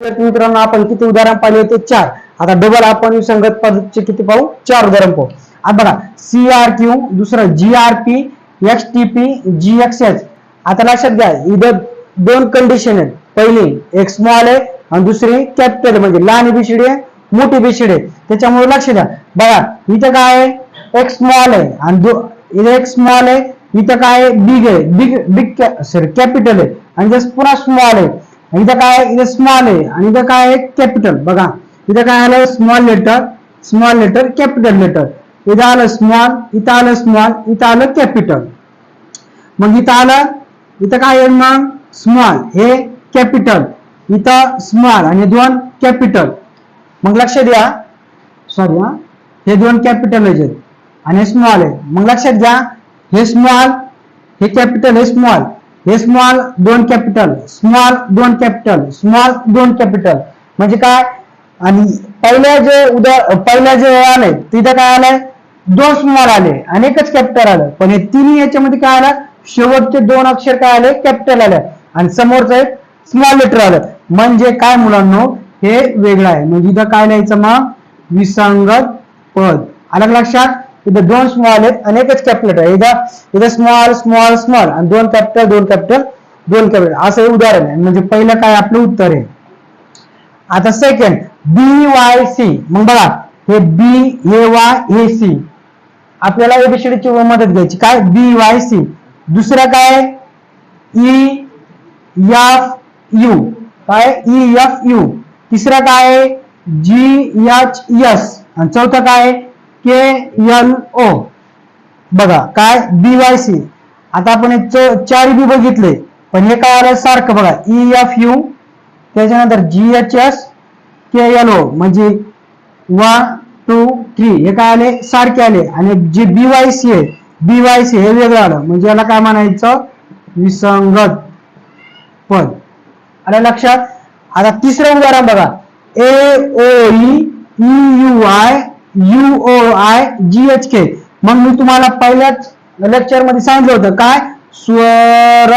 मित्रांनो आपण किती उदाहरण पाहिले होते? चार. आता डबल आपण संगत पद्धतीचे किती पाहू? चार उदाहरण पाहू. आता बघा सी आर क्यू दुसरं G R P X T P G X H आता लक्षात घ्या इथं दोन कंडिशन आहेत. पहिली एक स्मॉल आहे आणि दुसरी कॅपिटल म्हणजे लहान बीसीडी आहे मोठी बीसीडी आहे. त्याच्यामुळे लक्ष द्या. बघा इथं काय आहे? एक स्मॉल आहे आणि दो इथं एक स्मॉल आहे इथं काय आहे? बिग आहे. बिग बिग सॉरी कॅपिटल आहे. आणि जस पुन्हा स्मॉल आहे इथं काय इथं स्मॉल आहे. आणि इथं काय आहे? कॅपिटल बघा. इथं काय आलं? Small letter small letter capital letter इथं आलं स्मॉल इथं आलं स्मॉल इथं आलं कॅपिटल मग इथं आलं इथं काय आहे मग? स्मॉल हे कॅपिटल इथं स्मॉल आणि दोन कॅपिटल मग लक्ष द्या. सॉरी हा. हे दोन कॅपिटल आहेत आणि हे स्मॉल आहे. मग लक्षात घ्या. हे स्मॉल हे कॅपिटल हे स्मॉल हे स्मॉल दोन कॅपिटल स्मॉल दोन कॅपिटल स्मॉल दोन कॅपिटल म्हणजे काय? आणि पहिल्या जे उद्या पहिल्या जे आलंय तिथं काय आलंय दोन स्मॉल आले आणि एकच कॅपिटल आलं. पण हे तिन्ही याच्यामध्ये काय आलं? शेवटचे दोन अक्षर काय आले? कॅपिटल आले. आणि समोरचं एक स्मॉल लेटर आलं. म्हणजे काय मुलांनो? हे वेगळं आहे. म्हणजे इथं काय लिहायचं मग? विसंगत पद. आलं लक्षात? इथं दोन स्मॉल आहेत आणि एकच कॅपिटल आहे. इथं इथं स्मॉल स्मॉल स्मॉल आणि दोन कॅपिटल दोन कॅपिटल दोन कॅपिटल असं हे उदाहरण आहे. म्हणजे पहिलं काय आपलं उत्तर आहे? आता सेकंड बी वाय सी मग बघा हे बी हे वाय हे सी आपल्याला ABCD ची मदत घ्यायची. काय? बी वाय सी दुसरं काय? ई एफ यू काय? ई एफ यू तिसरं काय? जी एच एस आणि चौथं काय? के एल ओ बघा काय? बी वाय सी आता आपण एक चार बी बघितले. पण हे काय आलं? सारखं बघा. ई एफ यू त्याच्यानंतर G H S K L O म्हणजे वन टू थ्री हे काय आले? सारखे आले. आणि जे बी वाय सी आहे बी वाय सी हे वेगळं आलं. म्हणजे याला काय म्हणायचं? विसंगत. पद आलं लक्षात? आता तिसरं उदाहरण बघा. A O E U I U O I G H K मग मी तुम्हाला पहिल्याच लेक्चरमध्ये सांगितलं होतं काय? स्वर.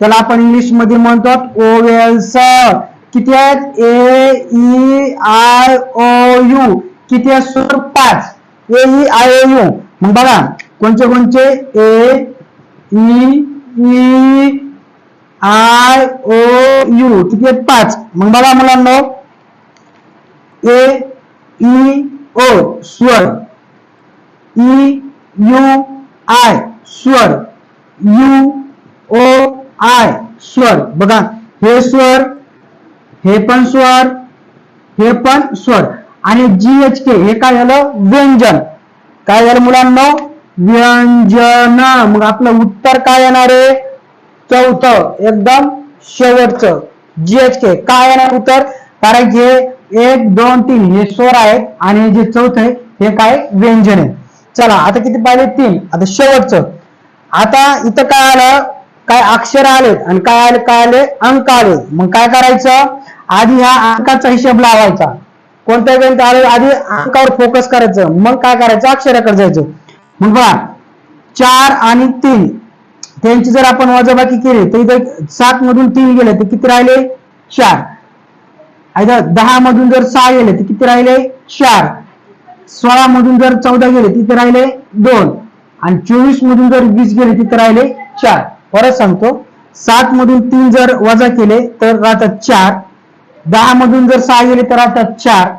त्याला आपण इंग्लिशमध्ये म्हणतो ओवेल्स किती आहेत? A E I O U किती आहेत? स्वर? पाच. A E I O U मग बघा कोणते कोणते A E e, E e, I O U किती आहेत? पाच. मग बघा मुलांना. ए ई e, ओ स्वर. ई यू आय स्वर. यू ओ आय स्वर. बघा हे स्वर हे पण स्वर हे पण स्वर. आणि जी एच के हे काय झालं? व्यंजन. काय झालं मुलांना? व्यंजन. मग आपलं उत्तर काय येणार आहे? चौथं एकदम शेवटचं. जी एच के काय येणार उत्तर? कारण की हे एक दोन तीन हे स्वर आहेत आणि जे चौथ आहे हे काय? व्यंजन आहे. चला आता किती पाहिले? तीन. आता शेवटचं. आता इथं काय आलं? काय अक्षर आले आणि काय आले? काय आले? अंक आले. मग काय करायचं? आधी ह्या अंकाचा हिशोब लावायचा. कोणत्या गणित आले? आधी अंकावर फोकस करायचं. मग काय करायचं? अक्षराकडे जायचं. मग बघा चार आणि तीन. त्यांची जर आपण वजाबाकी केली तर इथं सात मधून तीन गेले तर किती राहिले? चार. दहा मधून जर सहा गेले तर किती राहिले? चार. सोळा मधून जर चौदा गेले तिथे राहिले? दोन. आणि चोवीस मधून जर वीस गेले तिथे राहिले? चार. परत सांगतो. सात मधून तीन जर वजा केले तर राहतात चार. दहा मधून जर सहा गेले तर राहतात चार.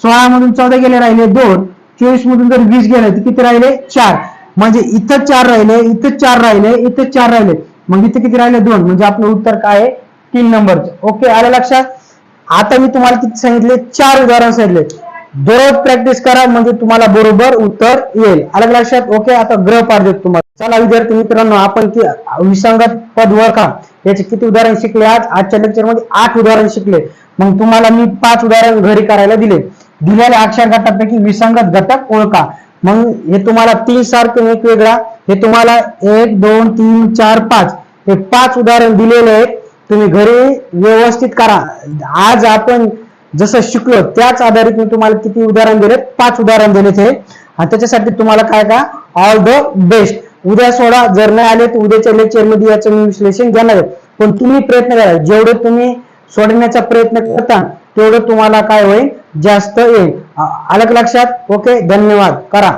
सोळा मधून चौदा गेले राहिले दोन. चोवीस मधून जर वीस गेले तर किती राहिले? चार. म्हणजे इथं चार राहिले इथं चार राहिले इथं चार राहिले. मग इथे किती राहिले? दोन. म्हणजे आपलं उत्तर काय आहे? तीन नंबरचं. ओके आलं लक्षात? आता मी तुम्हाला किती सांगितले? चार उदाहरण सांगितले. दररोज प्रॅक्टिस करा म्हणजे तुम्हाला बरोबर उत्तर येईल. अलग लक्षात ओके आता ग्रह पार देत तुम्हाला. चला विद्यार्थी मित्रांनो आपण विसंगत पद का? याचे किती उदाहरण शिकले आज? आजच्या लेक्चरमध्ये आठ उदाहरण शिकले. मग तुम्हाला मी पाच उदाहरण घरी करायला दिले. दिलेल्या अक्षर घटकापैकी विसंगत घटक ओळखा. मग हे तुम्हाला तीन सारखे एक वेगळा. हे तुम्हाला एक दोन तीन चार पाच. हे पाच उदाहरण दिलेले आहेत. तुम्ही घरी व्यवस्थित करा. आज आपण जसं शिकलो त्याच आधारित मी तुम्हाला किती उदाहरण दिले पाच उदाहरण दिले ते आणि त्याच्यासाठी तुम्हाला काय का? ऑल द बेस्ट उद्या सोडा जर नाही आले तर उद्याच्या लेक्चरमध्ये याचं मी विश्लेषण घेणार आहे. पण तुम्ही प्रयत्न करा. जेवढे तुम्ही सोडण्याचा प्रयत्न करता तेवढं तुम्हाला काय होईल? जास्त येईल. अलग लक्षात? ओके धन्यवाद. करा.